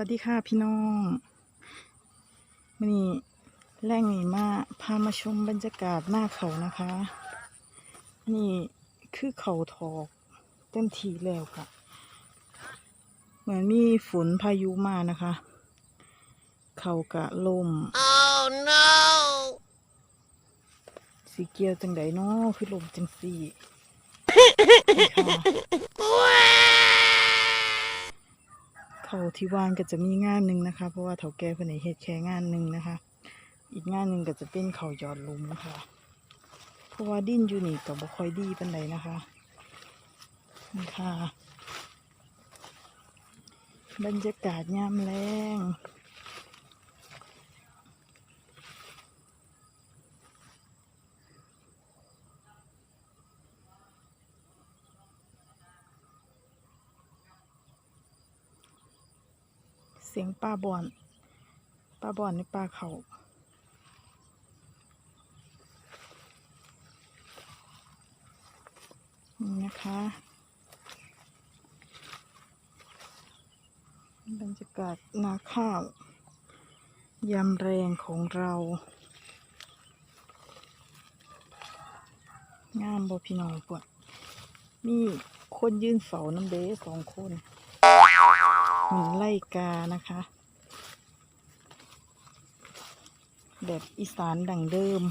วัสดีค่ะพี่น้องวันนี้แรงนี่มาพามาชมบรรยากาศหน้าเขานะคะ นี่คือเขาทอกเต็มทีแล้วค่ะ เหมือนมีฝนพายุมานะคะ เขากะลม Oh no! สีเกียวจังไดเนาะคือลมจังสี่นี่ค่ะ เขาที่ว่างก็จะมีงานหนึ่งนะคะ เพราะว่าเถาแก่เพิ่นเฮ็ดแค่งานหนึ่งนะคะ อีกงานหนึ่งก็จะเป็นเขายอดลุมค่ะ เพราะว่าดินอยู่นี่ก็บ่ค่อยดีเป็นไรนะคะนี่ค่ะ บรรยากาศยามแรง สียงป้าบอนป้าบอนในป้าเขานี่นะคะบรรยากาศนาข้าวยามแรงของเรา งามบ่พี่น้องปวดมีคนยืนเฝ้าน้ำเด้สองคน เหมือนไล่กานะคะ แบบอีสานดังเดิม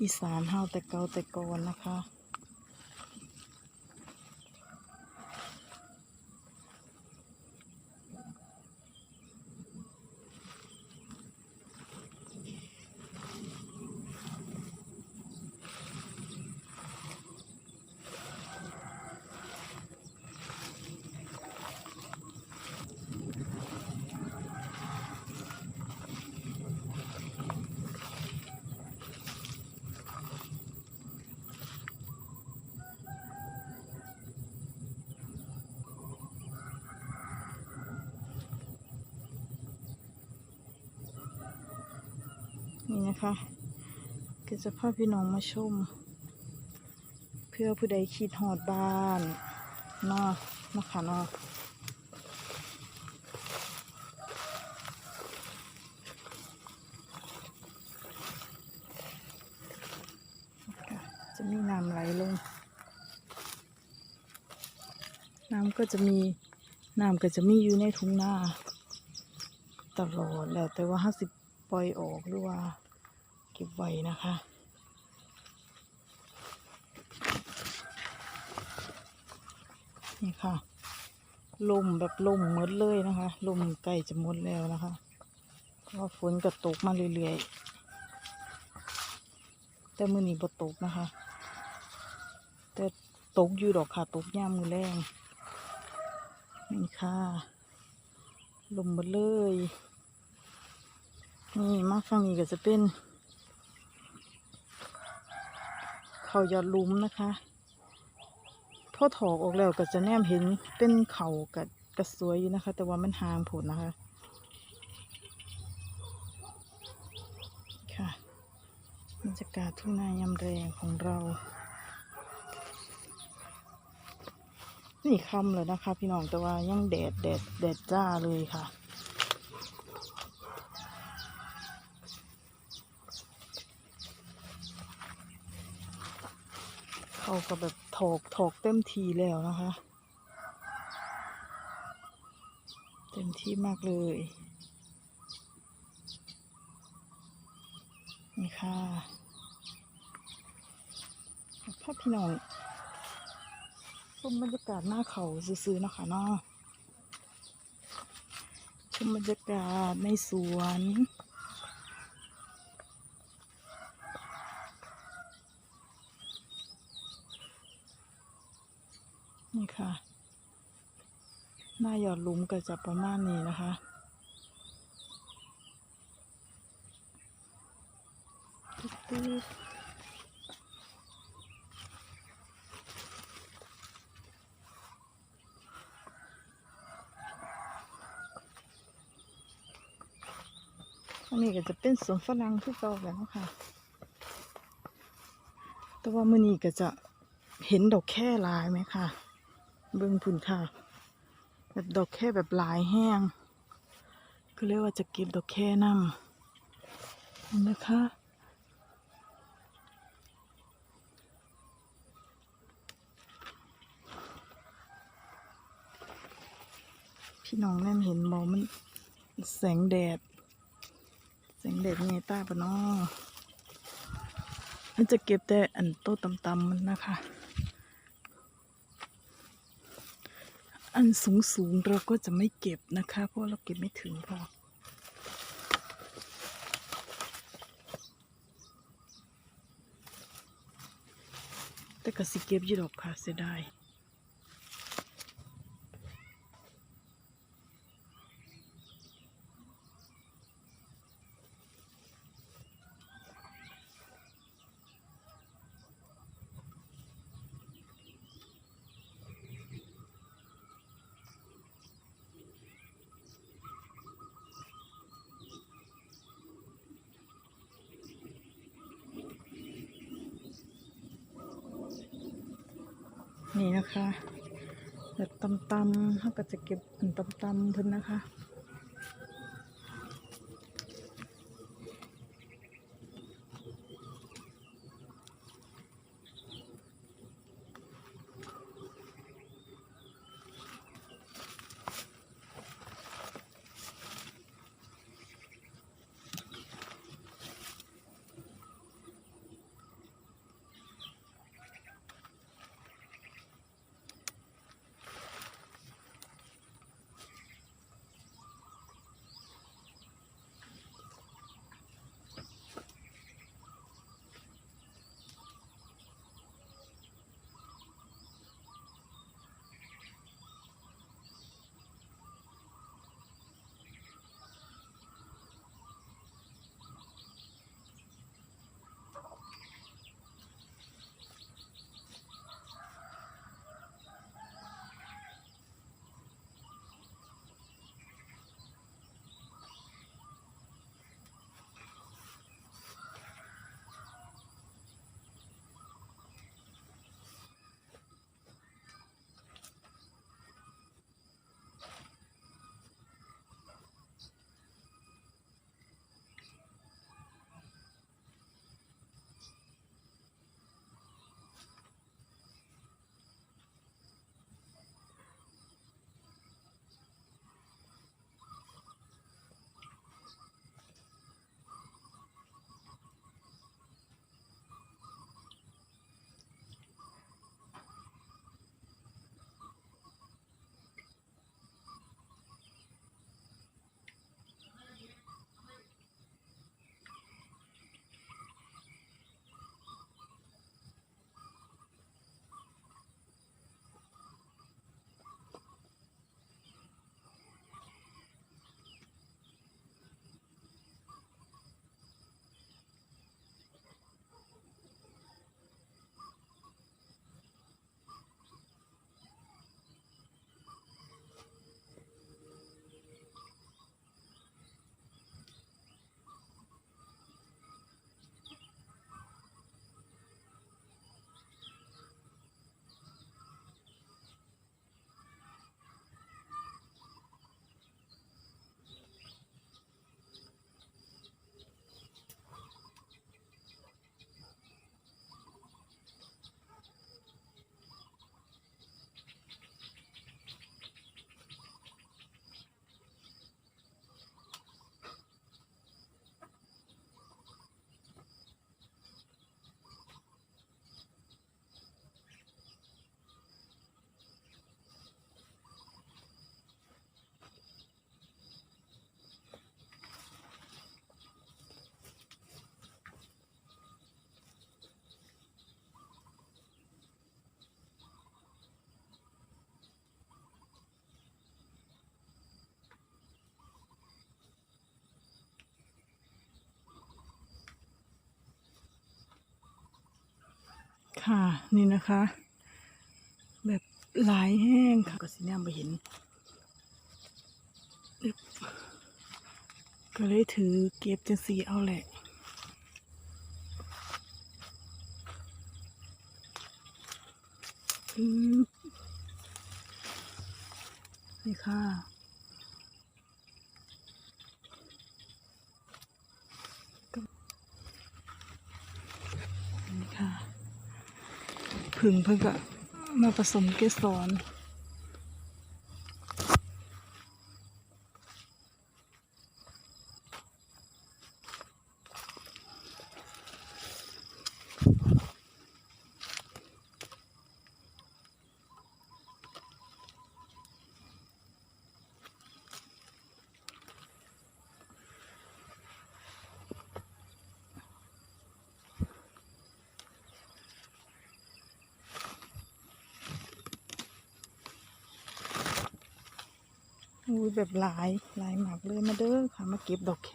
อีสานเฮาแต่เก่าแต่ก่อนนะคะ นะคะก็จะพาพี่น้องมาชม เพื่อผู้ใดคิดหอดบ้านนอกนะคะนอกจะมีน้ำไหลลง น้ำก็จะมีน้ำก็จะมีอยู่ในทุ่งนาตลอดแล้วแต่ว่าห้าสิบปล่อยออกหรือว่า ก็บไว้นะคะนี่ค่ะลมแบบลมหมดเลยนะคะลมใกล้จะหมดแล้วนะคะเพราะว่าฝนก็ตกมาเรื่อยๆแต่มือนี้บ่ตกนะคะ แต่ตกอยู่ดอกค่ะตกย่ามมือแรงนี่ค่ะลมหมดเลยนี่มาฝั่งนี้ก็จะเป็น เขายอดลุมนะคะพอถอกออกแล้วก็จะแนมเห็นเป็นเขากับกระสวยอยู่นะคะ แต่ว่ามันห่างผลนะคะค่ะบรรยากาศทุ่งนายามแรงของเรา นี่ค่ำเลยนะคะ พี่น้องแต่ว่ายังแดดแดดแดดจ้าเลยค่ะ เขาก็แบบถอกถอกเต็มทีแล้วนะคะ เต็มที่มากเลย นี่ค่ะพ่อพี่น้องชมบรรยากาศหน้าเขาซื้อๆนะคะเนาะชมบรรยากาศในสวนค่ะ หน้าหยอดลุมก็จะประมาณนี้นะคะตึ๊ดๆอันนี้ก็จะเป็นสวนฝรั่งที่เก่าแล้วค่ะ แต่ว่ามื้อนี้ก็จะเห็นดอกแค่ลายไหมค่ะ เบิ่งพุ่นค่ะ แบบดอกแค่แบบลายแห้งก็เลยกว่าจะเก็บดอกแค่นำนะคะพี่น้องนั่นเห็นบอมันแสงแดด แสงแดดเงยตาปะเนาะมันจะเก็บแต่อันโต้ตำๆมันนะคะ อันสูงสูงๆเราก็จะไม่เก็บนะคะ เพราะเราเก็บไม่ถึงพอแต่ก็สิเก็บยี่ดอกค่ะเสียดาย นี่นะคะแบบตำๆเขาก็จะเก็บอันตำๆเพิ่นนะคะ ค่ะนี่นะคะ แบบหลายแห้งค่ะก็สิเนี่ยไปเห็นก็เลยถือเก็บจังสีเอาแหละนี่ค่ะ ผึ่งเพิ่งก็มาผสมเกสร อุ้ยแบบหลายหลายหมากเลยมาเด้อค่ะมาเก็บดอกแค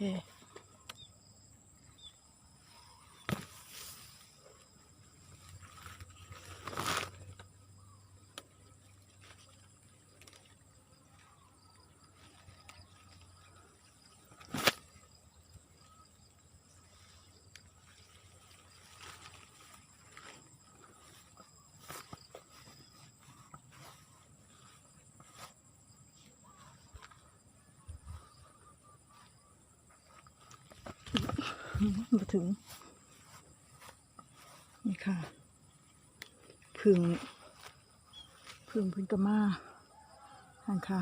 มาถึง นี่ค่ะผึ่งผึ่งพึ่งกระมาหันค่ะ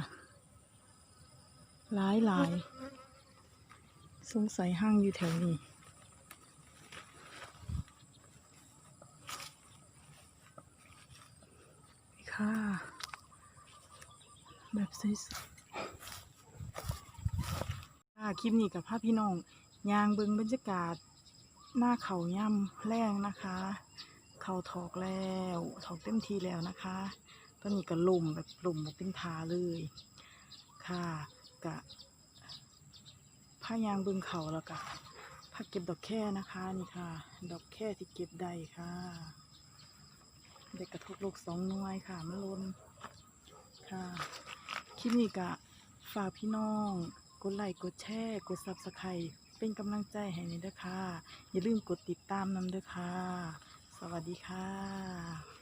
หลายหลายสงสัยห้างอยู่แถวนี้นี่ค่ะ แบบสวยๆค่ะคลิปนี้กับภาพพี่น้อง ยางบิงบรรยากาศ หน้าเขาย่ำแรงนะคะ เขาถอกแล้วถอกเต็มทีแล้วนะคะ ตอนนี้ก็ลุ่มแบบลุ่มแบ่เป็นทาเลยค่ะกะผ้ายางบิงเขาแล้วกะผ้าเก็บดอกแค่นะคะนี่ค่ะ ดอกแค่ที่เก็บได้ค่ะเด็กกระทบโลกสองน่วยค่ะมะลนค่ะคลิปนี้กะฝากพี่น้อง กดไลค์กดแชร์ กดซับสไครต์ เป็นกำลังใจให้นี่ด้วยค่ะ อย่าลืมกดติดตามนำด้วยค่ะ สวัสดีค่ะ